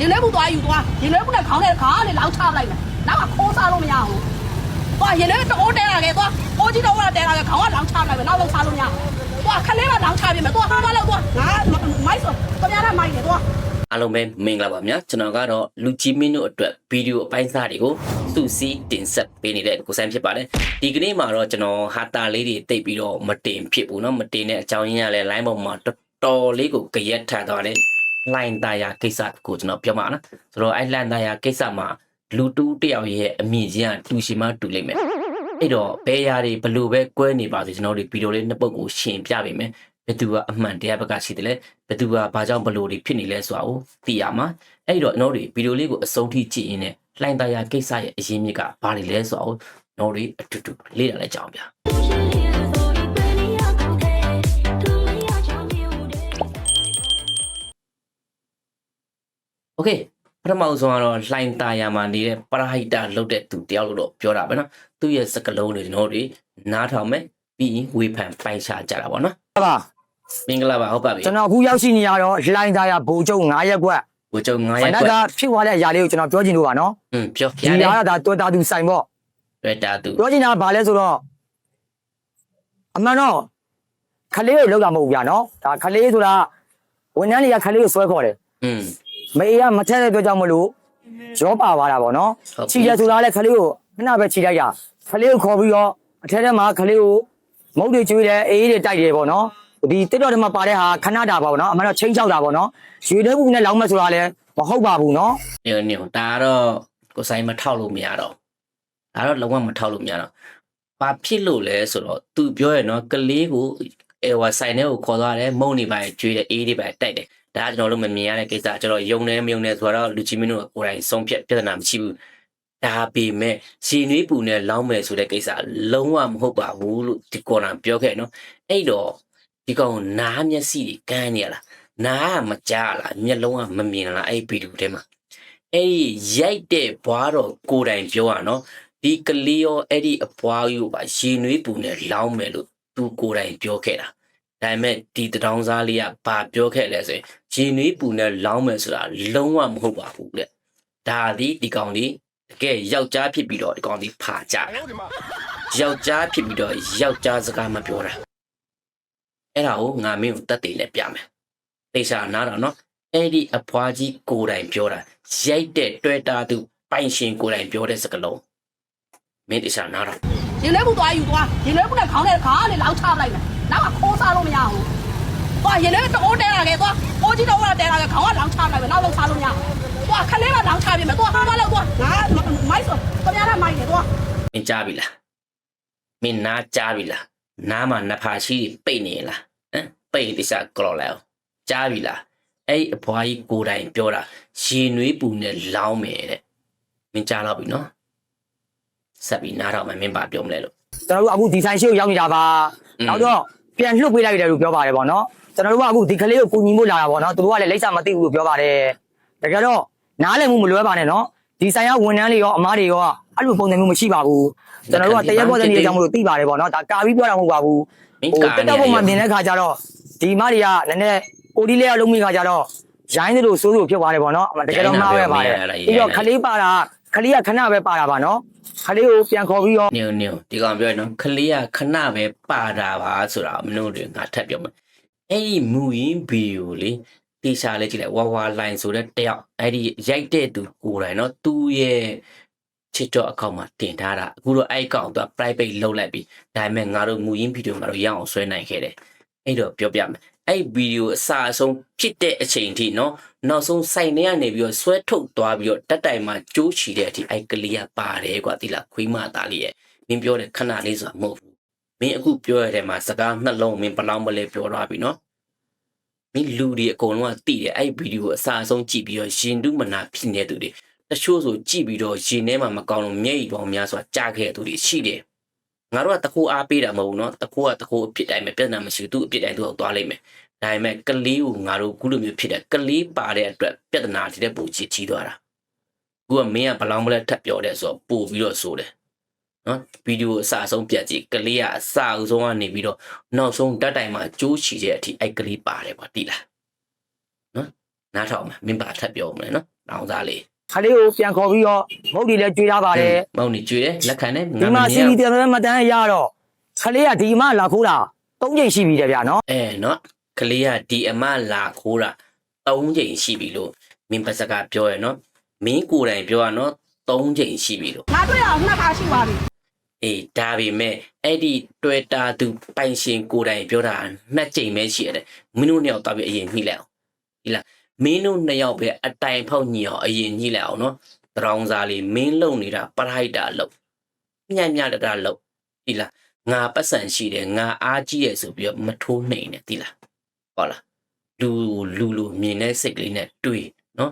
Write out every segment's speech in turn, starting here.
ရင်လဲဘူးသွားယူသွားရင်လဲဘူးနဲ့ခေါင်းနဲ့ခါနဲ့လောက်ချလိုက်မယ်နောက်ကခိုးစားလို့မရဘူးသွားရင်လဲတအိုးတဲလာခဲ့သွားအိုးကြီးတော့ကတဲလာခဲ့ခေါင်းကလောင်ချလိုက်မယ်နောက်လောက်စားလို့မရဘူးသွားခလေးကလောင်ချပြင်မယ်သွားဟာမလောက်သွားငါမိုက်ဆိုတမရတဲ့မိုက်နေသွား အားလုံးပဲမင်္ဂလာပါဗျာကျွန်တော်ကတော့လူကြီးမင်းတို့အတွက်ဗီဒီယိုအပိုင်းစားတွေကိုစုစည်းတင်ဆက်ပေးနေတဲ့ကိုဆိုင်ဖြစ်ပါတယ်ဒီကနေ့မှာတော့ကျွန်တော်ဟာတာလေးတွေတိတ်ပြီးတော့မတင်ဖြစ်ဘူးเนาะမတင်တဲ့အကြောင်းရင်းကလည်း line ပေါ်မှာတော်တော်လေးကိုကြရက်ထန်သွားတယ် line တာယာကိစ္စကိုကျွန်တော်ပြောမှာနော်ဆိုတော့အဲ့ line တာယာကိစ္စမှာလူတူးတယောက်ရဲ့အမြင့်ကြီးကတူရှိမှတူလိမ့်မယ်အဲ့တော့ဘယ်ရာတွေဘလို့ပဲကွဲနေပါစေကျွန်တော်တို့ဗီဒီယိုလေးနှစ်ပုတ်ကိုရှင်းပြပေးမယ်ဘယ်သူကအမှန်တရားဘက်ကရှိတယ်လဲဘယ်သူကဘာကြောင့်ဘလို့တွေဖြစ်နေလဲဆိုတာကိုသိရမှာအဲ့တော့ကျွန်တော်တို့ဗီဒီယိုလေးကိုအဆုံးထိကြည့်ရင်းနဲ့လှိုင်းသားရကိစ္စရဲ့အရင်းမြစ်ကဘာတွေလဲဆိုတာကိုကျွန်တော်တို့အတူတူလေ့လာလိုက်ကြအောင်ဗျာ โอเคပထမဆုံးကတော့လှိုင်းသားရမှာနေတဲ့ပရဟိတလုပ်တဲ့သူတယောက်လို့တော့ပြောတာပဲเนาะသူ့ရဲ့စကလုံးတွေကျွန်တော်တို့နားထောင်မယ်ပြီးရင်ဝေဖန်ပိုင်ချကြတာပေါ့နော် ဟုတ်ပါ မင်္ဂလာပါဟုတ်ပါပြီ ကျွန်တော်အခုရောက်ရှိနေရတော့လှိုင်းသားရဘိုလ်ချုပ်9ရက်ကွက် ကိုကျုံ9 မ ရက် န ကွ က်က က် ဖြစ်သွားတဲ့အရာလေးကိုကျွန်တော်ပြောချင်လို့ပါနော် อืมပြော ဒီ ရတယ် အရာကဒါတော်တာသူဆိုင်ပေါ့ တွေ့တာသူ ပြောချင်တာကဘာလဲဆိုတော့အမှန်တော့ခလေးကိုလောက်တာမဟုတ်ဘူးဗျာနော်ဒါခလေးဆိုတာဝန်ထမ်းတွေကခလေးကိုဆွဲခေါ်တယ် อืม မေကမထက်တဲ့အတွက်ကြောင့်မလို့ရောပါသွားတာပေါ့နော်ဟုတ်ပြီချီရဆိုတာလည်းခလေးကိုခဏပဲချီလိုက်တာခလေးကိုခေါ်ပြီးတော့အထက်ထဲမှာခလေးကိုမုတ်တွေကျွေးတယ်အေးတွေတိုက်တယ်ပေါ့နော်ဒီတက်တော်တွေမှာပါတဲ့ဟာခဏတာပါပေါ့နော်အမှန်တော့ချင်းချောက်တာပေါ့နော်ရွေတဲ့ဘူးနဲ့လောင်းမဲ့ဆိုတာလည်းမဟုတ်ပါဘူးနော်ညညဒါကတော့ကိုဆိုင်မထောက်လို့မရတော့ဒါတော့လုံးဝမထောက်လို့မရတော့ဘာဖြစ်လို့လဲဆိုတော့သူပြောရနော်ကလေးကိုအဲဝဆိုင်ထဲကိုခေါ်သွားတယ်မုံနေပါကျွေးတယ်အေးတွေပါတိုက်တယ် ဒါကကျွန်တော်တို့မမြင်ရတဲ့ကိစ္စကျွန်တော်ယုံနေမယုံနေဆိုတော့လူချင်းမင်းတို့ကကိုယ်တိုင်ဆုံးဖြတ်ပြဿနာမရှိဘူးဒါပေမဲ့ရှင်နွေးပူနဲ့လောင်းမယ်ဆိုတဲ့ကိစ္စလုံးဝမဟုတ်ပါဘူးလို့ဒီကော်နာပြောခဲ့နော်အဲ့တော့ဒီကောင်နားမျက်စိတွေကန်းနေရလားနားကမကြားလားမျက်လုံးကမမြင်လားအဲ့ဗီဒီယိုထဲမှာအဲ့ဒီရိုက်တဲ့ဘွားတော့ကိုယ်တိုင်ပြောရနော်ဒီကလေးရောအဲ့ဒီအဘွားကြီးကိုပါရှင်နွေးပူနဲ့လောင်းမယ်လို့သူကိုယ်တိုင်ပြောခဲ့တာ ဒါပေမဲ့ဒီတထောင်စားလေးကဘာပြောခဲ့လဲဆိုရင်ရှင်နွေးပူနဲ့လောင်းမယ်ဆိုတာလုံးဝမဟုတ်ပါဘူးတဲ့ဒါဒီဒီကောင်ဒီတကယ်ယောက်ျားဖြစ်ပြီးတော့ဒီကောင်ဒီဖာကြတာယောက်ျားဖြစ်ပြီးတော့ယောက်ျားစကားမပြောတာအဲ့ဒါကိုငါမင်းကိုတတ်တယ်နဲ့ပြမယ်တေချာနားတော့နော်အဲ့ဒီအဖွားကြီးကိုယ်တိုင်ပြောတာရိုက်တဲ့တွေ့တာသူပိုင်ရှင်ကိုယ်တိုင်ပြောတဲ့စကားလုံးမင်းတခြားနားတော့ရင်လဲဘူးသွားယူသွားရင်လဲဘူးနဲ့ခေါင်းနဲ့ခါနဲ့လောက်ချလိုက်မယ် နောက်ကခိုးစားလို့မရဘူးသွားရင်လဲတအိုးတဲလာခဲ့သွားအိုးကြီးတော့ကတဲလာခဲ့ခေါင်းကလောင်ချလိုက်မယ်နောက်လောက်စားလို့မရဘူးသွားခလေးကလောင်ချပြင်မယ်သွားဟာမလောက်သွားငါမိုက်ဆိုတမရတဲ့မိုက်နေသွားမင်းကြားပြီလားမင်းနားကြားပြီလားနားမှာနဖာရှိပိတ်နေလားဟမ်ပိတ်တခြားကလော်လဲကြားပြီလားအဲ့ဒီအဖွားကြီးကိုယ်တိုင်ပြောတာရေနွေးပူနဲ့လောင်းမယ်တဲ့မင်းကြားတော့ပြီနော်ဆက်ပြီးနားတော့မှမင်းပါပြောမလဲလို့ကျွန်တော်တို့အခုဒီဆိုင်ရှိကိုရောက်နေတာပါอืมနောက်တော့ ပြန်လှုပ်ပေးလိုက်တယ်လို့ပြောပါတယ်ပေါ့နော်ကျွန်တော်တို့ကအခုဒီကလေးကိုကူညီဖို့လာတာပေါ့နော်သူတို့ကလည်းလိမ့်စာမသိဘူးလို့ပြောပါတယ်တကယ်တော့နားလည်မှုမလွဲပါနဲ့နော်ဒီဆိုင်ကဝန်ထမ်းတွေရောအမားတွေရောအဲ့လိုပုံစံမျိုးမရှိပါဘူးကျွန်တော်တို့ကတရက်ပေါ်တဲ့နေရာကြောင့်မလို့သိပါတယ်ပေါ့နော်ဒါကာပြီးပြောတာမဟုတ်ပါဘူးမင်းဟိုကာတက်နေတော့ပုံမှန်မြရင်တဲ့ခါကျတော့ဒီမတွေကနည်းနည်းကိုဒီလေးရလုံးမိခါကျတော့ရိုင်းသလိုစိုးစိုးဖြစ်သွားတယ်ပေါ့နော်အမှတကယ်တော့မှားပဲပါတယ်ပြီးတော့ခလေးပါတာ ခလေးကခဏပဲပါတာပါနော်ခလေးကိုပြန်ခေါ်ပြီးတော့နေနေဒီကောင်ပြောရနော်ခလေးကခဏပဲပါတာပါဆိုတာမလို့တွေငါထပ်ပြောမယ်အဲ့ဒီမူရင်းဗီဒီယိုလေတေချာလေးကြည့်လိုက်ဝါဝါလိုင်းဆိုတဲ့တယောက်အဲ့ဒီရိုက်တဲ့သူကိုယ်တိုင်နော်သူ့ရဲ့ချစ်တော့အကောင့်မှာတင်ထားတာအခုတော့အဲ့အကောင့်သူက private လုပ်လိုက်ပြီဒါပေမဲ့ငါတို့မူရင်းဗီဒီယိုငါတို့ရအောင်ဆွဲနိုင်ခဲ့တယ်အဲ့တော့ပြောပြမယ်အဲ့ဗီဒီယိုအစအဆုံးဖြစ်တဲ့အချိန်ထိနော် နောက်ဆုံးစိုက်နေရနေပြီးတော့ဆွဲထုတ်သွားပြီးတော့တက်တိုင်မှာကျိုးချီတဲ့အထိအဲ့ကလေးကပါတယ်ကွာတိလားခွေးမသားလေးရဲ့မင်းပြောတဲ့ခဏလေးဆိုတာမဟုတ်ဘူးမင်းအခုပြောရတဲ့မှာစကားနှလုံးမင်းဘလောက်မလဲပြောတော့ပြီနော်မင်းလူတွေအကုန်လုံးကတိတယ်အဲ့ဗီဒီယိုအစားအဆုံးကြည့်ပြီးတော့ရင်တုမနာဖြစ်နေသူတွေတချို့ဆိုကြည့်ပြီးတော့ရင်ထဲမှာမကောင်းလို့မျက်ရည်ပေါင်းများစွာကြားခဲ့တဲ့သူတွေရှိတယ်ငါတို့ကတကူအားပေးတာမဟုတ်ဘူးနော်တကူကတကူအဖြစ်တိုင်းပဲပြဿနာမရှိဘူးသူ့အဖြစ်တိုင်းသူ့ကိုသွားလိမ့်မယ် ဒါပေမဲ့ကလေးကိုငါတို့ခုလိုမျိုးဖြစ်တယ်ကလေးပါတဲ့အတွက်ပြဿနာတွေတဲ့ပုံချီချီသွားတာခုကမင်းကဘလောက်မလဲထပ်ပြောတယ်ဆိုတော့ပို့ပြီးတော့ဆိုတယ်နော်ဗီဒီယိုအစအဆုံးပြတ်ကြည့်ကလေးကအစအဆုံးကနေပြီးတော့နောက်ဆုံးတက်တိုင်မှာကျိုးချီတဲ့အထိအဲ့ကလေးပါတယ်ကွာတိလားနော်နားထောင်မယ်မင်းပါထပ်ပြောမလဲနော်တောင်းစားလေးခလေးကိုပြန်ခေါ်ပြီးတော့မုတ်တွေလည်းကျွေးထားပါတယ်မဟုတ်နေကျွေးတယ်လက်ခံတယ်ဒီမှာစီဗီတယ်မတန်းရတော့ခလေးကဒီမှာလာခိုးတာ၃ချိန်ရှိပြီတဲ့ဗျာနော်အဲနော် ကလေးကဒီအမလာခိုးတာ၃ချိန်ရှိပြီလို့မင်းပါစကပြောရနော်မင်းကိုယ်တိုင်ပြောရနော်၃ချိန်ရှိပြီလို့ငါတွေ့အောင်နှစ်ခါရှိပါပြီအေးဒါပေမဲ့အဲ့ဒီ Twitter သူပိုင်ရှင်ကိုယ်တိုင်ပြောတာနှစ်ချိန်ပဲရှိရတယ်မင်းတို့နှစ်ယောက်တော့ပြီးအရင်ညှိလိုက်အောင်ဒီလားမင်းတို့နှစ်ယောက်ပဲအတိုင်ဖောက်ညီအောင်အရင်ညှိလိုက်အောင်နော်တရောင်းစားလေးမင်းလုံနေတာပရိုက်တာလုံညံ့ညံ့တတာလုံဒီလားငါပတ်စံရှိတယ်ငါအားကြီးရဆိုပြီးတော့မထိုးနှိမ်နဲ့ဒီလား ဟုတ်လားလူလူလူမြင်တဲ့စိတ်ကလေးနဲ့တွေးနော်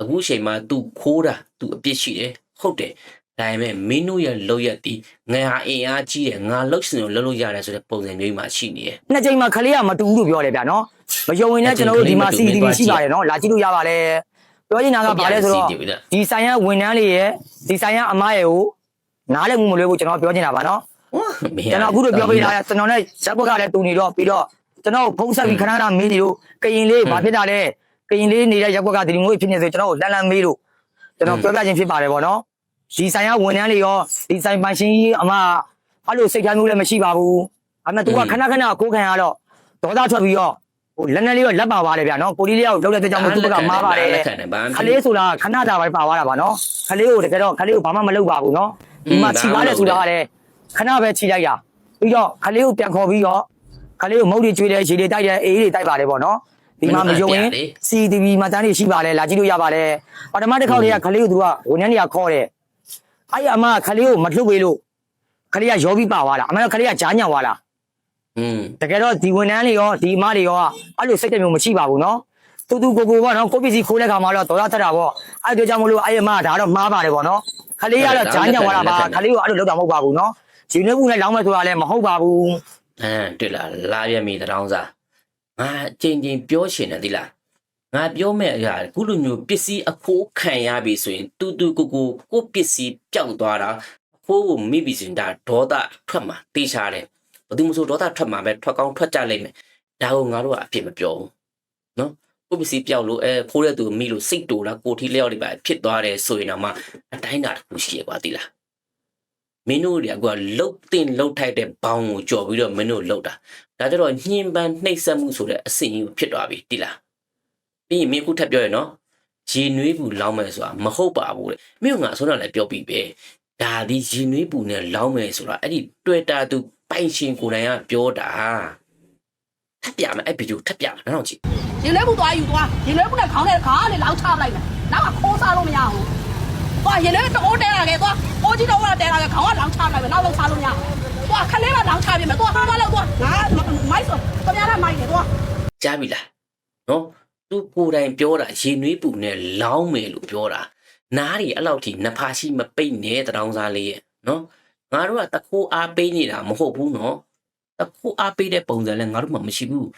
အခုချိန်မှာ तू ခိုးတာ तू အပြစ်ရှိတယ်ဟုတ်တယ်ဒါပေမဲ့မင်းတို့ရဲ့လောက်ရက်တီငါဟာအင်အားကြီးတယ်ငါလှုပ်ရှင်လို့လှုပ်လို့ရတယ်ဆိုတဲ့ပုံစံမျိုးမှာရှိနေတယ်နှစ်ချိန်မှာခလေးကမတူဘူးလို့ပြောတယ်ဗျာနော်မယုံရင်လည်းကျွန်တော်တို့ဒီမှာ CCTV ရှိပါတယ်နော်လာကြည့်လို့ရပါတယ်ပြောချင်တာကဘာလဲဆိုတော့ဒီဆိုင်ရဝန်ထမ်းလေးရဲ့ဒီဆိုင်ရအမရဲ့ကိုနားလည်းမှုမလွဲဘူးကျွန်တော်ပြောချင်တာပါနော်ဟောမင်းကျွန်တော်အခုလိုပြောပေးတာကျွန်တော်နဲ့ဇက်ဘက်ကလည်းတူနေတော့ပြီးတော့ ကျွန်တော်ဖုန်းဆက်ပြီးခဏခဏမေးနေလို့ကရင်လေးဘာဖြစ်တာလဲကရင်လေးနေတဲ့ရက်ဘက်ကဒီလိုမျိုးဖြစ်နေဆိုကျွန်တော်ကိုလန်လန်မေးလို့ကျွန်တော်ပြောပြခြင်းဖြစ်ပါတယ်ဗောနော်ဒီဆိုင်ရဝန်ထမ်းလေးရောဒီဆိုင်ပိုင်ရှင်ကြီးအမအဲ့လိုစိတ်ထားမျိုးလည်းမရှိပါဘူးအမေသူကခဏခဏကိုခံရတော့ဒေါသထွက်ပြီးတော့ဟိုလက်နဲ့လေးတော့လက်ပါပါတယ်ဗျာနော်ကိုလေးလေးကိုလောက်တဲ့ကြောင့်မို့သူ့ဘက်ကမားပါတယ်လက်ခံတယ်ဗျာခလေးဆိုတာခဏတာပဲပါသွားတာပါနော်ခလေးကိုတကယ်တော့ခလေးကိုဘာမှမလုပ်ပါဘူးနော်ဒီမှာခြိသွားတယ်ဆိုတာကလည်းခဏပဲခြိလိုက်တာပြီးတော့ခလေးကိုပြန်ခေါ်ပြီးတော့ ခလေးကိုမုတ်တွေကျွေးတယ်ရေတွေတိုက်တယ်အေးတွေတိုက်ပါတယ်ပေါ့နော်ဒီမှာမယုံရင် CCTV မှာတန်းတွေရှိပါတယ်လာကြည့်လို့ရပါတယ်ပထမတစ်ခေါက်လေးကခလေးကိုသူကဝန်ထမ်းတွေကခေါ်တယ်အဲ့ဒီအမကခလေးကိုမလှုပ်ပေးလို့ခလေးကရောပြီးပါသွားတာအမှန်တော့ခလေးကကြားညံသွားတာอืมတကယ်တော့ဒီဝန်ထမ်းတွေရောဒီအမတွေရောအဲ့လိုစိတ်ကြမျိုးမရှိပါဘူးနော်တူတူကိုကိုပေါ့နော်ကိုပစ္စည်းခိုးတဲ့ခါမှာတော့ဒေါ်လာထက်တာပေါ့အဲ့ဒီကြောင့်မလို့အဲ့ဒီအမကဒါတော့မှားပါတယ်ပေါ့နော်ခလေးကတော့ကြားညံသွားတာပါခလေးကိုအဲ့လိုလုပ်တာမဟုတ်ပါဘူးနော်ဂျင်းနှဘူးနဲ့လောင်းမဲ့ဆိုတာလည်းမဟုတ်ပါဘူး အဲတွေ့လားလာပြမိတရောင်းစားငါအချိန်ချင်းပြောရှင်တယ်ဒီလားငါပြောမဲ့အရာခုလိုမျိုးပစ္စည်းအခိုးခံရပြီဆိုရင်တူတူကိုကိုကိုပစ္စည်းပျောက်သွားတာအခိုးကိုမိပြီစင်ဒါဒေါသထွက်မှာတေးချတယ်ဘယ်သူမှမဆိုဒေါသထွက်မှာပဲထွက်ကောင်းထွက်ကြလိမ့်မယ်ဒါကိုငါတို့ကအဖြစ်မပြောဘူးနော်ကိုပစ္စည်းပျောက်လို့အဲခိုးတဲ့သူမိလို့စိတ်တူလားကိုထီလျောက်တွေပါဖြစ်သွားတယ်ဆိုရင်တော့မှအတိုင်းတာတစ်ခုရှိရကွာဒီလား မင်းတို့တွေကလှုပ်တင်လှုပ်ထိုက်တဲ့ဘောင်းကိုကြော်ပြီးတော့မင်းတို့လှုပ်တာဒါကြတော့ညှဉ်းပန်းနှိပ်စက်မှုဆိုတဲ့အဆင့်ကြီးကိုဖြစ်သွားပြီတိလားပြီးရင်မင်းခုထပ်ပြောရနော်ဂျီနွေးဘူးလောင်းမယ်ဆိုတာမဟုတ်ပါဘူးလေမင်းကငါဆိုတော့လည်းပြောပြီးပဲဒါဒီဂျီနွေးဘူးနဲ့လောင်းမယ်ဆိုတာအဲ့ဒီ Twitter သူပိုင်ရှင်ကိုယ်တိုင်ကပြောတာထပ်ပြမယ်အဲ့ဗီဒီယိုထပ်ပြမယ်နောက်ကြည့်ရင်လေးဘူးသွားယူသွားရင်လေးဘူးနဲ့ခေါင်းနဲ့ခါနဲ့လောက်ချလိုက်မယ်နောက်ကခိုးစားလို့မရဘူး သွားရင်လေးတအိုးတဲလာခဲ့သွားအိုးကြီးတော့ကတဲလာခဲ့ခေါင်းကလောင်ချလိုက်မယ်နောက်လောက်ချလို့မရဘူးသွားခလေးကလောင်ချပြင်မယ်သွားဟာကလောက်သွားငါမိုက်ဆိုတမရတဲ့မိုက်နေသွားကြားပြီလားနော်သူကိုယ်တိုင်ပြောတာရေနွေးပူနဲ့လောင်းမယ်လို့ပြောတာနားတွေအဲ့လောက်ထိနဖာရှိမပိတ်နဲ့တရောင်းစားလေးရဲ့နော်ငါတို့ကတခိုးအားပေးနေတာမဟုတ်ဘူးနော်တခိုးအားပေးတဲ့ပုံစံလည်းငါတို့မှမရှိဘူး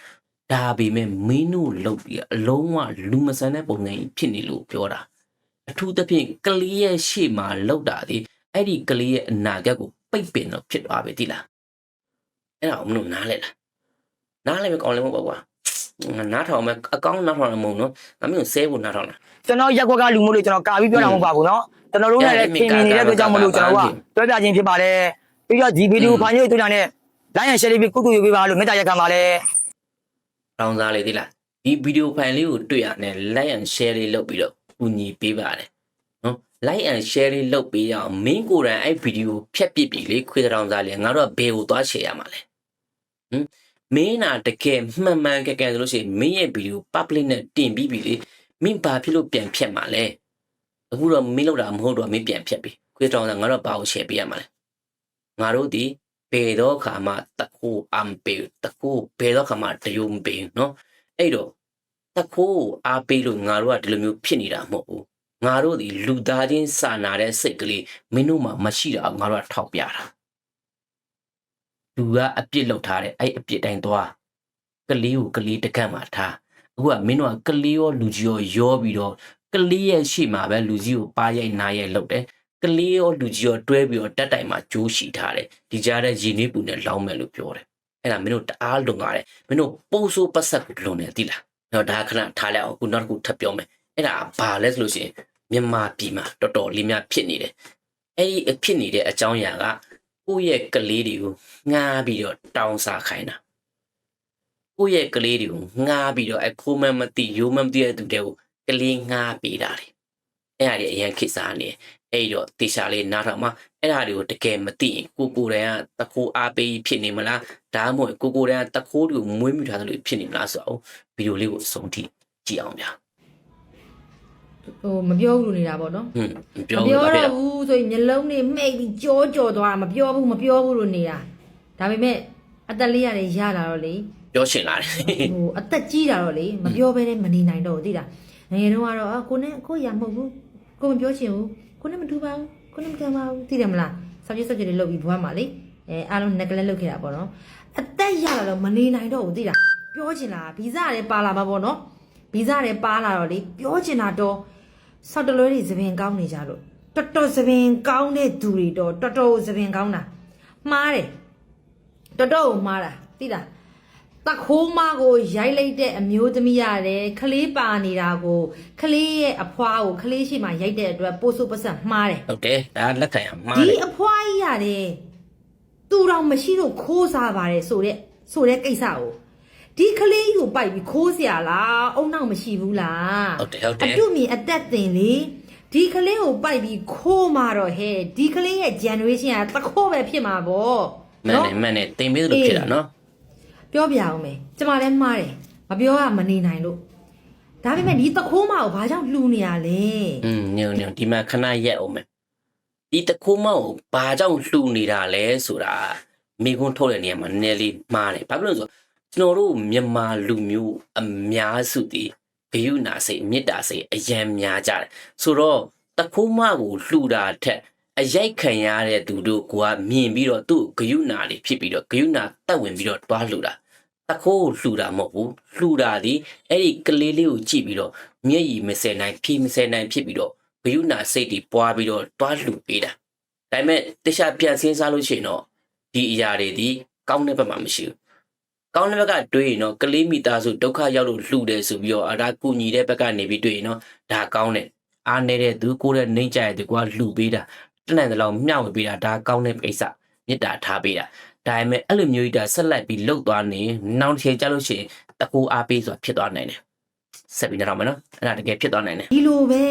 ဒါပေမဲ့မင်းတို့လုပ်ပြီးအလုံးဝလူမဆန်တဲ့ပုံစံကြီးဖြစ်နေလို့ပြောတာ အထူးသဖြင့်ကလေးရဲ့ရှေ့မှာလောက်တာဒီအဲ့ဒီကလေးရဲ့အနာဂတ်ကိုပိတ်ပင်တော့ဖြစ်သွားပြီတိလားအဲ့ဒါကိုမလို့နားလဲလားနားလဲမကောင်းလည်းမဟုတ်ပါဘူးကွာငါနားထောင်မယ်အကောင့်နားထောင်ရမဟုတ်နော်ငါမျိုးဆဲဖို့နားထောင်တာကျွန်တော်ရက်ကွက်ကလူမျိုးလို့ကျွန်တော်ကာပြီးပြောတာမဟုတ်ပါဘူးနော်ကျွန်တော်တို့နဲ့လည်းခင်မင်နေတဲ့အတွက်ကြောင့်မလို့ကျွန်တော်ကပြောပြခြင်းဖြစ်ပါတယ်ပြီးတော့ဒီဗီဒီယိုဖိုင်လေးတွေ့တာနဲ့ line and share လေးပြီးကုတူယူပေးပါလို့မေတ္တာရက်ခံပါလေတောင်းစားလေးသိလားဒီဗီဒီယိုဖိုင်လေးကိုတွေ့ရတယ် like and share လေးလုပ်ပြီးတော့ ကူညီပေးပါတယ်နော် like and share လေးလုပ်ပေးရအောင်မင်းကိုယ်တိုင်အဲ့ဗီဒီယိုဖြတ်ပစ်ပြီလေခွေးတောင်စားလေးငါတို့ကဘယ်ကိုသွား share ရမှာလဲဟင်မင်းနာတကယ်မှန်မှန်ကဲကဲဆိုလို့ရှိရင်မင်းရဲ့ဗီဒီယို public နဲ့တင်ပြီးပြီလေမင်းဘာဖြစ်လို့ပြန်ဖြတ်မှာလဲအခုတော့မင်းလောက်တာမဟုတ်တော့မင်းပြန်ဖြတ်ပြီခွေးတောင်စားငါတို့ဘာကို share ပေးရမှာလဲငါတို့ဒီပေတော့ခါမှတကူအမ်ပေတကူပေတော့ခါမှတယုံပေနော်အဲ့တော့ တကူအားပေးလို့ငါတို့ကဒီလိုမျိုးဖြစ်နေတာမဟုတ်ဘူးငါတို့ဒီလူသားချင်းစာနာတဲ့စိတ်ကလေးမင်းတို့မှမရှိတာငါတို့ကထောက်ပြတာလူကအပြစ်လောက်ထားတယ်အဲ့အပြစ်တိုင်းသွားကလေးကိုကလေးတကန့်မှာထားအခုကမင်းတို့ကကလေးရောလူကြီးရောရောပြီးတော့ကလေးရဲ့ရှေ့မှာပဲလူကြီးကိုပါရိုက်နားရိုက်လောက်တယ်ကလေးရောလူကြီးရောတွဲပြီးတော့တက်တိုင်မှာဂျိုးရှိထားတယ်ဒီကြားတဲ့ရင်းနှီးပူနဲ့လောင်းမယ်လို့ပြောတယ်အဲ့ဒါမင်းတို့တအားလွန်ကားတယ်မင်းတို့ပိုးဆိုးပတ်ဆက်ကိုလွန်တယ်သိလား တော့ဒါခဏထားလိုက်အောင်ခုနောက်တစ်ခုထပ်ပြောမယ်အဲ့ဒါဘာလဲဆိုလို့ရှိရင်မြန်မာပြည်မှာတော်တော်လေးများဖြစ်နေတယ်အဲ့ဒီဖြစ်နေတဲ့အကြောင်းအရာကကိုယ့်ရဲ့ကလေးတွေကိုငှားပြီးတော့တောင်းစားခိုင်းတာကိုယ့်ရဲ့ကလေးတွေကိုငှားပြီးတော့အခိုးမမသိရိုးမမသိတဲ့သူတွေကိုကလေးငှားပေးတာလေအဲ့ဒါတွေအရင်ခေတ်စားနေတယ် အဲ့ဒီတော့တေချာလေးနားထောင်မှအဲ့ဒါတွေကိုတကယ်မသိရင်ကိုကိုယ်တိုင်ကတခိုးအားပေးဖြစ်နေမလားဒါမှမဟုတ်ကိုကိုယ်တိုင်ကတခိုးတွေကိုမွေးမြူထားတယ်လို့ဖြစ်နေမလားဆိုတော့ဗီဒီယိုလေးကိုအဆုံးထိကြည့်အောင်ဗျာဟိုမပြောဘူးလို့နေတာပေါ့နော်ဟွန်းမမပြောပြောဘူးတော့ဘူးဆိုရင်မျက်လုံးတွေမှိတ်ပြီးကြောကြောသွားတာမပြောဘူးမပြောဘူးလို့နေတာဒါပေမဲ့အသက်လေးရတယ်ရလာတော့လေပြောရှင်လာတယ်ဟိုအသက်ကြီးတာတော့လေမပြောဘဲနဲ့မနေနိုင်တော့ဘူးသိလားငယ်တုန်းကတော့အာကိုနဲ့ကိုရမဟုတ်ဘူးကိုမပြောချင်ဘူး ကိုနဲ့မတူပါဘူးကိုနဲ့မတန်ပါဘူးသိတယ်မလားဆောက်ရည်ဆောက်ကြည်တွေလုပ်ပြီးဘွားမှာလေအဲအားလုံးငက်ကလေးလုပ်ခဲ့တာပေါ့နော်အသက်ရလာတော့မနေနိုင်တော့ဘူးသိလားပြောချင်တာဗီဇတွေပါလာမှာပေါ့နော်ဗီဇတွေပါလာတော့လေပြောချင်တာတော့ဆောက်တလွဲတွေသပင်ကောင်းနေကြလို့တော်တော်သပင်ကောင်းတဲ့သူတွေတော့တော်တော်သပင်ကောင်းတာမှားတယ်တော်တော်ကိုမှားတာသိလား တခိုးမကိုရိုက်လိုက်တဲ့အမျိုးသမီးရတယ်ခလေးပါနေတာကိုခလေးရဲ့အဖွားကိုခလေးရှိမှရိုက်တဲ့အတွက်ပိုးဆိုးပစက်မှားတယ် ဟုတ်တယ်ဒါလက်ခံရမှား ဒီ တယ် အဖွားကြီးရတယ်သူတော်မရှိတော့ခိုးစားပါတယ်ဆိုတဲ့ဆိုတဲ့ကိစ္စကိုဒီခလေးကြီးကိုပိုက်ပြီးခိုးเสียလားအုံနောက်မရှိဘူးလား ဟုတ်တယ်ဟုတ်တယ် အတုမြင်အသက်တင်လေဒီကလေးကိုပိုက်ပြီးခိုးมาတော့ဟဲ့ဒီကလေးရဲ့ generation ကတခိုးပဲဖြစ်မှာပေါ့ မှန်တယ်မှန်တယ်တင်ပေးသလိုဖြစ်တာနော် ပြောပြအောင်မယ်ကျမလည်းမှားတယ်မပြောရမနေနိုင်လို့ဒါပေမဲ့ဒီတခိုးမကိုဘာကြောင့်လှူနေရလဲอืมညုံညုံဒီမှာခဏရက်အောင်မယ်ဒီတခိုးမောက်ကိုဘာကြောင့်လှူနေတာလဲဆိုတာမိခွန်းထုတ်တဲ့နေရာမှာနည်းနည်းလေးမှားတယ်ဘာဖြစ်လို့လဲဆိုတော့ကျွန်တော်တို့မြန်မာလူမျိုးအများစုဒီဂယုဏစိတ်မေတ္တာစိတ်အယံများကြတယ်ဆိုတော့တခိုးမကိုလှူတာထက်အရိုက်ခံရတဲ့သူတို့ကမြင်ပြီးတော့သူ့ဂယုဏလေးဖြစ်ပြီးတော့ဂယုဏတက်ဝင်ပြီးတော့တွားလှူတာ တခိုးလှူတာမဟုတ်ဘူးလှူတာဒီအဲ့ဒီကလေးလေးကိုကြည့်ပြီးတော့မျက်ရည်မစဲနိုင်ဖြီးမစဲနိုင်ဖြစ်ပြီးတော့ဘယုနာစိတ်တွေပွားပြီးတော့တွားလှူပေးတာဒါပေမဲ့တခြားပြန်စင်းစားလို့ရှိရင်တော့ဒီအရာတွေဒီကောင်းတဲ့ဘက်မှာမရှိဘူးကောင်းတဲ့ဘက်ကတွေးရင်တော့ကလေးမိသားစုဒုက္ခရောက်လို့လှူတယ်ဆိုပြီးတော့အဒါကူညီတဲ့ဘက်ကနေပြီးတွေးရင်တော့ဒါကောင်းတယ်အားနေတဲ့သူကိုယ်တဲ့နှိမ့်ကြရတဲ့ကွာလှူပေးတာတနင်္လာလောက်မျှဝေပေးတာဒါကောင်းတဲ့ကိစ္စမေတ္တာထားပေးတာ ဒါပေမဲ့အဲ့လိုမျိုးကြီးဒါဆက်လက်ပြီးလှုပ်သွားနေနောက်တစ်ချိန်ကြာလို့ရှိရင်တကူအားပေးဆိုတာဖြစ်သွားနိုင်တယ်ဆက်ပြီးနေတော့မယ်နော်အဲ့ဒါတကယ်ဖြစ်သွားနိုင်တယ်ဒီလိုပဲ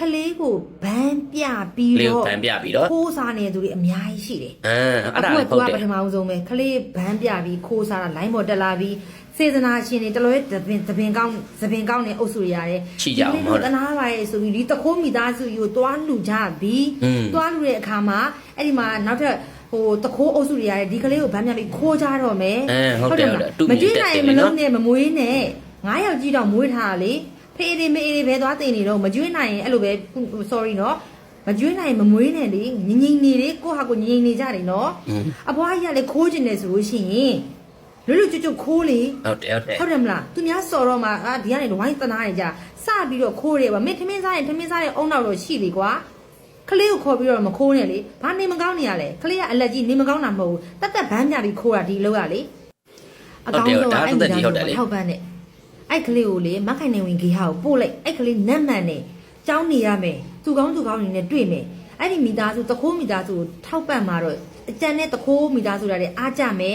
ခလေးကိုဘန်းပြပြီးတော့ဘန်းပြပြီးတော့ခိုးစားနေတဲ့သူတွေအများကြီးရှိတယ်အင်းအဲ့ဒါလည်းဟုတ်တယ်ပထမဆုံးပဲခလေးဘန်းပြပြီးခိုးစားတာလိုင်းပေါ်တက်လာပြီးစေတနာရှင်တွေတလွဲသပင်သပင်ကောင်းသပင်ကောင်းနေအုပ်စုရရတယ်ချိကြအောင်ဟုတ်တနာပါရဲ့ဆိုပြီးဒီတခိုးမိသားစုကိုတွားလူကြပြီးတွားလူတဲ့အခါမှာအဲ့ဒီမှာနောက်ထပ် ဟိုတခိုးအုပ်စုတွေရတယ်ဒီကလေးကိုဗန်းပြပြီးခိုးကြတော့မယ်အဲဟုတ်တယ်ဟုတ်တယ်တူမမြကျွေးင်တက်နိုင်တယ်မလေလုံးနော်နဲ့မမွေးနဲ့ငါးယောက်ကြီးတော့မွေးထားတာလေဖေးလေးမေးလေးပဲသွားတင်နေတော့မကျွေးနိုင်ရင်အဲ့လိုပဲ sorry နော်မကျွေးနိုင်ရင်မမွေးနဲ့လေငငိမ့်နေလေကိုဟာကိုငငိမ့်နေကြတယ်နော်อืมအဖွားကြီးကလည်းခိုးကျင်တယ်ဆိုလို့ရှိရင်လွတ်လွတ်ကျွတ်ကျွတ်ခိုးလေဟုတ်တယ်ဟုတ်တယ်ဟုတ်တယ်မလားသူများစော်တော့မှအာဒီကနေဝိုင်းတနာနေကြစပြီးတော့ခိုးတယ်ပါမင်းထမင်းစားရင်ထမင်းစားတဲ့အုံနောက်တော့ရှိလေကွာ ခလေးကိုခေါ်ပြီးတော့မခိုးနဲ့လေဘာနေမကောင်းနေရလဲခလေးကအလက်ကြီးနေမကောင်းတာမဟုတ်ဘူးတက်တက်ဗန်းပြပြီးခိုးတာဒီလောက်ရလေအကောင်းဆုံးအဲ့ဒါဒီဟုတ်တယ်လေထောက်ပန်းနဲ့အဲ့ကလေးကိုလေမခိုင်နေဝင်ဂေဟာကိုပို့လိုက်အဲ့ကလေးနတ်မှန်နဲ့ကြောင်းနေရမယ်သူကောင်းသူကောင်းနေနဲ့တွေ့မယ်အဲ့ဒီမိသားစုတခိုးမိသားစုကိုထောက်ပံ့မှာတော့အကြံနဲ့တခိုးမိသားစုတာလည်းအားကြမယ်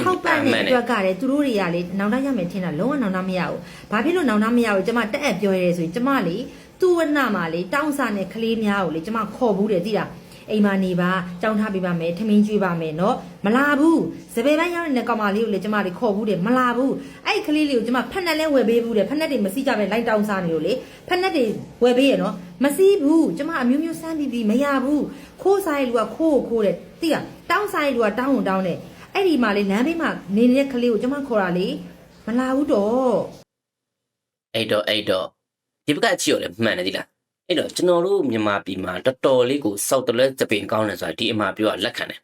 ထောက်ပံ့တဲ့အတွက်ကလည်းသူတို့တွေကလေနောင်တရမယ်ထင်တာလုံးဝနောင်တမရဘူးဘာဖြစ်လို့နောင်တမရဘူးကျမတက်အပ်ပြောရဲဆိုရင်ကျမလေ သူ့ဝနမှာလေတောင်းစားနဲ့ကလေးများကိုလေကျမခေါ်ဘူးတယ်သိလား။အိမ်မှာနေပါကြောင်းထားပေးပါမယ်ထမင်းကျွေးပါမယ်နော်မလာဘူးစပယ်ပိုင်းရောက်နေတဲ့ကောင်မလေးကိုလေကျမလေခေါ်ဘူးတယ်မလာဘူးအဲ့ဒီကလေးလေးကိုကျမဖက်နှက်လဲဝယ်ပေးဘူးတယ်ဖက်နှက်တွေမစီးကြပဲလိုက်တောင်းစားနေလို့လေဖက်နှက်တွေဝယ်ပေးရနော်မစီးဘူးကျမအမျိုးမျိုးစမ်းပြီးပြီးမရဘူးခိုးစားရလူကခိုးကိုခိုးတယ်သိလားတောင်းစားရလူကတောင်းကိုတောင်းတယ်အဲ့ဒီမှာလေလမ်းဘေးမှာနေနေတဲ့ကလေးကိုကျမခေါ်တာလေမလာဘူးတော့အဲ့တော့အဲ့တော့ ဒီဘက်ကကြည့်ရလဲမှန်တယ်ဒီလားအဲ့တော့ကျွန်တော်တို့မြန်မာပြည်မှာတော်တော်လေးကိုစောက်တလဲသပင်ကောင်းတယ်ဆိုတာဒီအမှာပြောရလက်ခံတယ်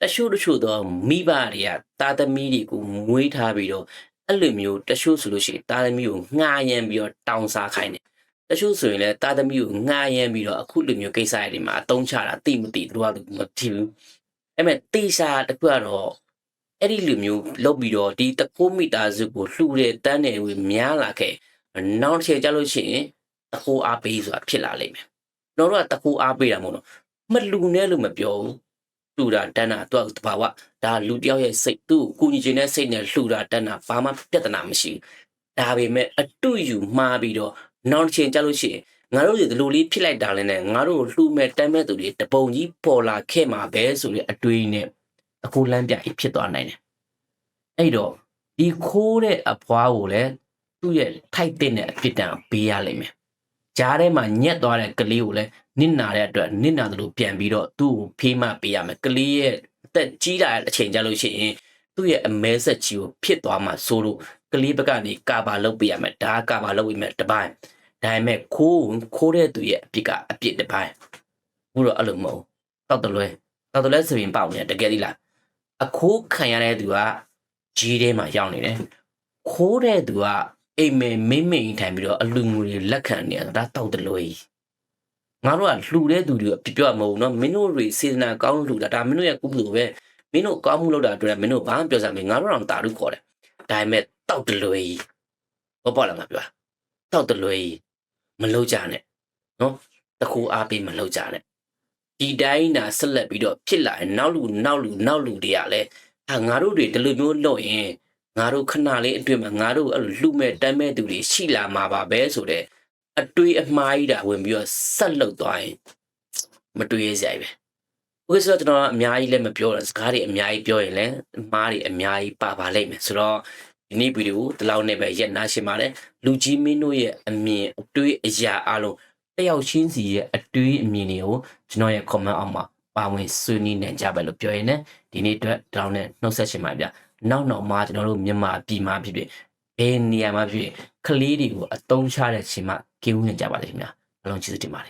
တချို့တချို့တော့မိဘတွေကတာသမီတွေကိုမွေးထားပြီးတော့အဲ့လိုမျိုးတချို့ဆိုလို့ရှိရင်တာသမီကိုငှားရမ်းပြီးတော့တောင်းစားခိုင်းတယ်တချို့ဆိုရင်လည်းတာသမီကိုငှားရမ်းပြီးတော့အခုလိုမျိုးကိစ္စတွေမှာအသုံးချတာတိမတိတို့ကမထီဘူးအဲ့မဲ့တေရှာတစ်ခုကတော့အဲ့ဒီလူမျိုးလောက်ပြီးတော့ဒီတကိုးမီတာစုကိုလှူတဲ့တန်းတယ်ဝင်များလာခဲ့ နောက်တစ်ချိန်ကျလို့ရှိရင်တခိုးအားပေးဆိုတာဖြစ်လာလိမ့်မယ်ကျွန်တော်တို့ကတခိုးအားပေးတာမဟုတ်တော့မလူနဲ့လို့မပြောဘူးလှူတာတန်းတာသူကတဘာဝဒါလူတယောက်ရဲ့စိတ်သူ့ကိုကူညီခြင်းတဲ့စိတ်နဲ့လှူတာတန်းတာဘာမှပြဿနာမရှိဘူးဒါပေမဲ့အတူယူမှားပြီးတော့နောက်တစ်ချိန်ကြာလို့ရှိရင်ငါတို့ဒီလိုလေးဖြစ်လိုက်တာလည်းနဲ့ငါတို့လှူမဲ့တမ်းမဲ့သူတွေတပုံကြီးပေါ်လာခဲ့မှာပဲဆိုတဲ့အတွေးနဲ့အခုလမ်းပြကြီးဖြစ်သွားနိုင်တယ်အဲ့တော့ဒီခိုးတဲ့အဖွားကိုလည်း သူ့ရဲ့ထိုက်တဲ့အဖြစ်တန်ပေးရလိမ့်မယ်ကြားထဲမှာညက်သွားတဲ့ကလေးကိုလည်းနစ်နာတဲ့အတွက်နစ်နာတယ်လို့ပြန်ပြီးတော့သူ့ကိုဖေးမပေးရမယ်ကလေးရဲ့အသက်ကြီးလာတဲ့အချိန်ကြာလို့ရှိရင်သူ့ရဲ့အမဲဆက်ကြီးကိုဖြစ်သွားမှဆိုလို့ကလေးဘက်ကနေကာဘာလုပ်ပေးရမယ်ဒါကကာဘာလုပ်ပေးမယ်တစ်ပိုင်းဒါပေမဲ့ခိုးခိုးတဲ့သူရဲ့အပြစ်ကအပြစ်တစ်ပိုင်းဘူးတော့အဲ့လိုမဟုတ်တောက်တလွဲတောက်တလွဲဆိုရင်ပေါ့နေတကယ်ဒီလားအခိုးခံရတဲ့သူကကြီးထဲမှာရောက်နေတယ်ခိုးတဲ့သူက အိမ်မဲမိမ့်မိမ့်ထိုင်ပြီးတော့အလူငွေတွေလက်ခံနေရတာဒါတောက်တလို့ကြီးငါတို့ကလှူတဲ့သူတွေပြပြမဟုတ်နော်မင်းတို့တွေစေတနာကောင်းလှူတာဒါမင်းတို့ရဲ့ကုသိုလ်ပဲမင်းတို့ကောင်းမှုလုပ်တာအတွက်မင်းတို့ဘာမှပြောစရာမလိုငါတို့တော့တာလူခေါ်တယ်ဒါပေမဲ့တောက်တလွေဘောပေါလာငါပြောတောက်တလွေမလုပ်ကြနဲ့နော်တခုအားပေးမလုပ်ကြနဲ့ဒီတိုင်းနာဆက်လက်ပြီးတော့ဖြစ်လာရင်နောက်လူနောက်လူနောက်လူတွေကလည်းအာငါတို့တွေဒီလိုမျိုးလုပ်ရင် ငါတို့ခဏလေးအတွင်းမှာငါတို့အဲ့လိုလှမဲ့တမ်းမဲ့သူတွေရှိလာမှာပါပဲဆိုတဲ့အတွေးအမှားကြီးတာဝင်ပြီးတော့ဆက်လုပ်သွားရင်မတွေးရစရာပဲဥစ္စာကျွန်တော်ကအများကြီးလည်းမပြောတော့စကားတွေအများကြီးပြောရင်လည်းအမှားတွေအများကြီးပါပါလိမ့်မယ်ဆိုတော့ဒီနေ့ဗီဒီယိုဒီလောက်နဲ့ပဲရက်နာရှင်းပါတယ်လူကြီးမင်းတို့ရဲ့အမြင်အတွေးအရာအလုံးတယောက်ချင်းစီရဲ့အတွေးအမြင်တွေကိုကျွန်တော်ရဲ့ comment အောက်မှာပါဝင်ဆွေးနွေးနိုင်ကြပဲလို့ပြောရင်းနဲ့ဒီနေ့အတွက်တောင်းနဲ့နှုတ်ဆက်ရှင်ပါဗျ နောက်နောက်မှာကျွန်တော်တို့မြန်မာပြည်မှာဖြစ်ဖြစ်ဘယ်နေရာမှာဖြစ်ဖြစ်ကလေးတွေကိုအတုံးချတဲ့ချိန်မှာကိန်းဝင်ကြပါလိမ့်ခင်ဗျာအလုံးကျေးဇူးတင်ပါတယ်